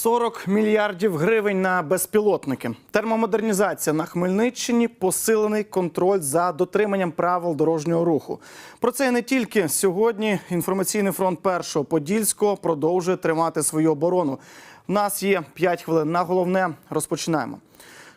40 мільярдів гривень на безпілотники. Термомодернізація на Хмельниччині, посилений контроль за дотриманням правил дорожнього руху. Про це не тільки сьогодні. Інформаційний фронт першого подільського продовжує тримати свою оборону. У нас є 5 хвилин на головне. Розпочинаємо.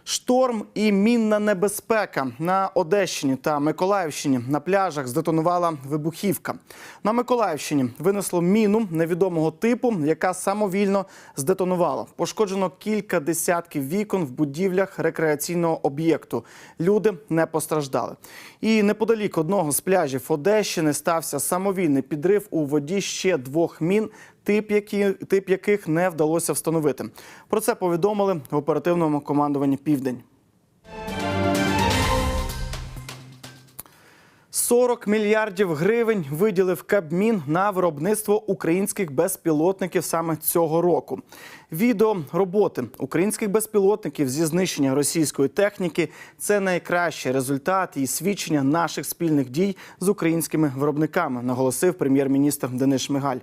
Шторм і мінна небезпека на Одещині та Миколаївщині на пляжах здетонувала вибухівка. На Миколаївщині винесло міну невідомого типу, яка самовільно здетонувала. Пошкоджено кілька десятків вікон в будівлях рекреаційного об'єкту. Люди не постраждали. І неподалік одного з пляжів Одещини стався самовільний підрив у воді ще двох мін тип, які, тип яких не вдалося встановити. Про це повідомили в оперативному командуванні Південь. 40 мільярдів гривень виділив Кабмін на виробництво українських безпілотників саме цього року. Відео роботи українських безпілотників зі знищення російської техніки це найкращий результат і свідчення наших спільних дій з українськими виробниками, наголосив прем'єр-міністр Денис Шмигаль.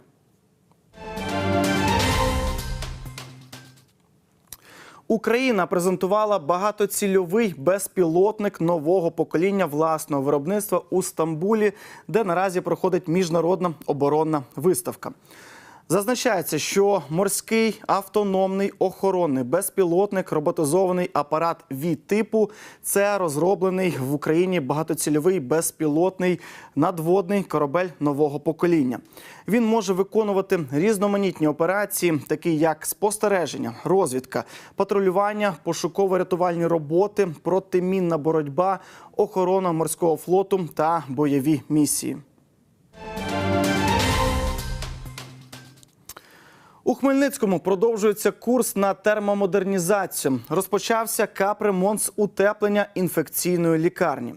Україна презентувала багатоцільовий безпілотник нового покоління власного виробництва у Стамбулі, де наразі проходить міжнародна оборонна виставка. Зазначається, що морський автономний охоронний безпілотник, роботизований апарат ВІ-типу це розроблений в Україні багатоцільовий безпілотний надводний корабель нового покоління. Він може виконувати різноманітні операції, такі як спостереження, розвідка, патрулювання, пошуково-рятувальні роботи, протимінна боротьба, охорона морського флоту та бойові місії. У Хмельницькому продовжується курс на термомодернізацію. Розпочався капремонт з утеплення інфекційної лікарні.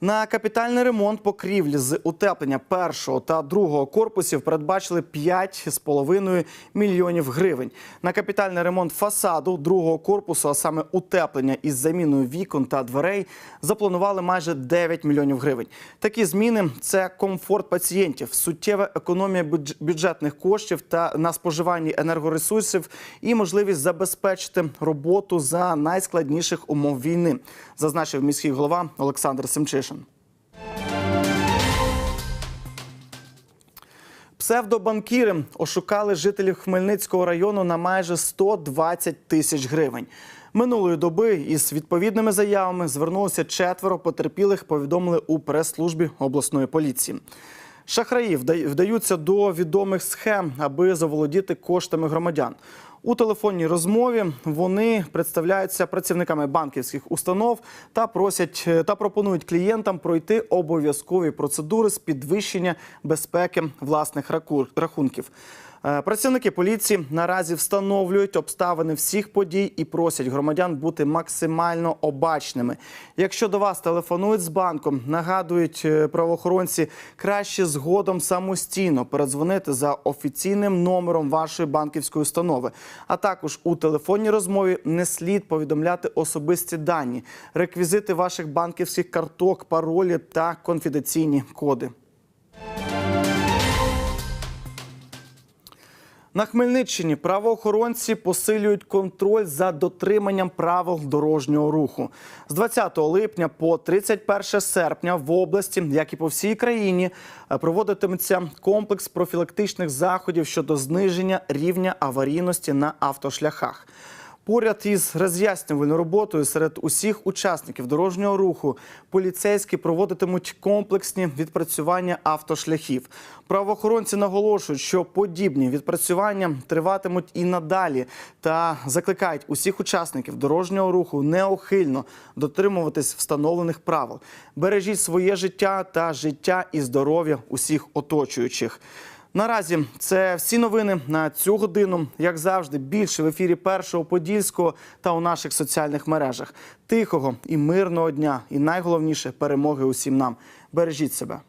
На капітальний ремонт покрівлі з утеплення першого та другого корпусів передбачили 5,5 мільйонів гривень. На капітальний ремонт фасаду другого корпусу, а саме утеплення із заміною вікон та дверей, запланували майже 9 мільйонів гривень. Такі зміни це комфорт пацієнтів, суттєва економія бюджетних коштів та на споживанні енергоресурсів і можливість забезпечити роботу за найскладніших умов війни, зазначив міський голова Олександр Семчишин. Псевдобанкіри ошукали жителів Хмельницького району на майже 120 тисяч гривень. Минулої доби із відповідними заявами звернулося четверо потерпілих. Повідомили у прес-службі обласної поліції. Шахраї вда- вдаються до відомих схем, аби заволодіти коштами громадян. У телефонній розмові вони представляються працівниками банківських установ та просять е, та пропонують клієнтам пройти обов'язкові процедури з підвищення безпеки власних рахунків. Е, Працівники поліції наразі встановлюють обставини всіх подій і просять громадян бути максимально обачними. Якщо до вас телефонують з банком, нагадують е, правоохоронці, краще згодом самостійно передзвонити за офіційним номером вашої банківської установи. А також у телефонній розмові не слід повідомляти особисті дані, реквізити ваших банківських карток, паролі та конфіденційні коди. На Хмельниччині правоохоронці посилюють контроль за дотриманням правил дорожнього руху. З 20 липня по 31 серпня в області, як і по всій країні, е, проводитиметься комплекс профілактичних заходів щодо зниження рівня аварійності на автошляхах. Поряд із роз'яснювальною роботою серед усіх учасників дорожнього руху поліцейські проводитимуть комплексні відпрацювання автошляхів. Правоохоронці наголошують, що подібні відпрацювання триватимуть і надалі, та закликають усіх учасників дорожнього руху неухильно дотримуватись встановлених правил. Бережіть своє життя та життя і здоров'я усіх оточуючих. Наразі це всі новини на цю годину. Як завжди, більше в ефірі першого подільського та у наших соціальних мережах. Тихого і мирного дня, і найголовніше перемоги усім нам. Бережіть себе.